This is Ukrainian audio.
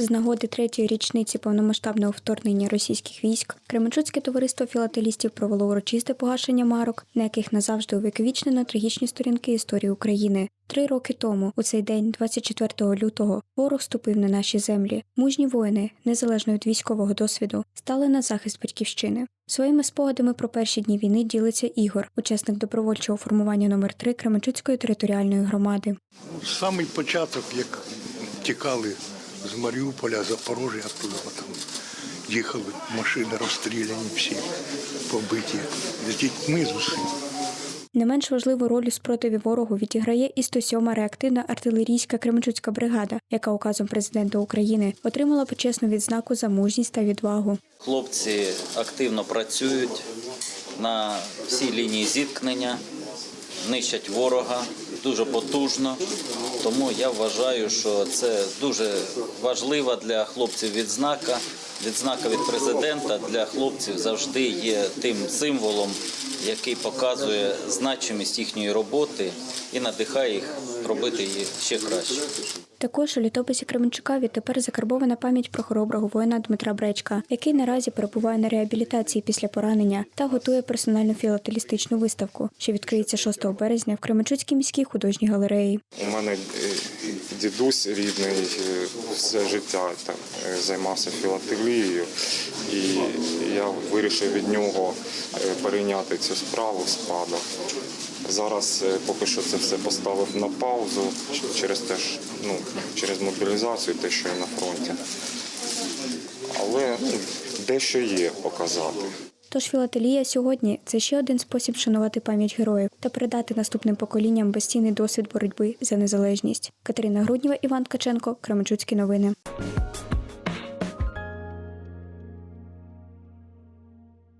З нагоди третьої річниці повномасштабного вторгнення російських військ Кременчуцьке товариство філателістів провело урочисте погашення марок, на яких назавжди увековічнено трагічні сторінки історії України. Три роки тому, у цей день, 24 лютого, ворог ступив на наші землі. Мужні воїни, незалежно від військового досвіду, стали на захист батьківщини. Своїми спогадами про перші дні війни ділиться Ігор, учасник добровольчого формування номер 3 Кременчуцької територіальної громади. Самий початок, як тікали з Маріуполя, Запорожжя, туди там їхали, машини розстріляні всі, побиті. З дітьми з усім. Не менш важливу роль у спротиві ворогу відіграє і 107-ма реактивна артилерійська Кременчуцька бригада, яка указом президента України отримала почесну відзнаку за мужність та відвагу. Хлопці активно працюють на всій лінії зіткнення, нищать ворога дуже потужно. Тому я вважаю, що це дуже важлива для хлопців відзнака. Відзнака від президента для хлопців завжди є тим символом, який показує значимість їхньої роботи і надихає їх робити її ще краще. Також у літописі Кременчука відтепер закарбована пам'ять про хороброго воїна Дмитра Бречка, який наразі перебуває на реабілітації після поранення та готує персональну філателістичну виставку, що відкриється 6 березня в Кременчуцькій міській художній галереї. У мене е, дідусь рідний е, все життя там е, займався філателією, і я вирішив від нього е, перейняти цю справу спадок. Зараз поки що це все поставив на паузу через те, ж, ну, через мобілізацію, те, що я на фронті. Але дещо є показати. Тож філателія сьогодні це ще один спосіб шанувати пам'ять героїв та передати наступним поколінням безцінний досвід боротьби за незалежність. Катерина Грудніва, Іван Ткаченко, Кременчуцькі новини.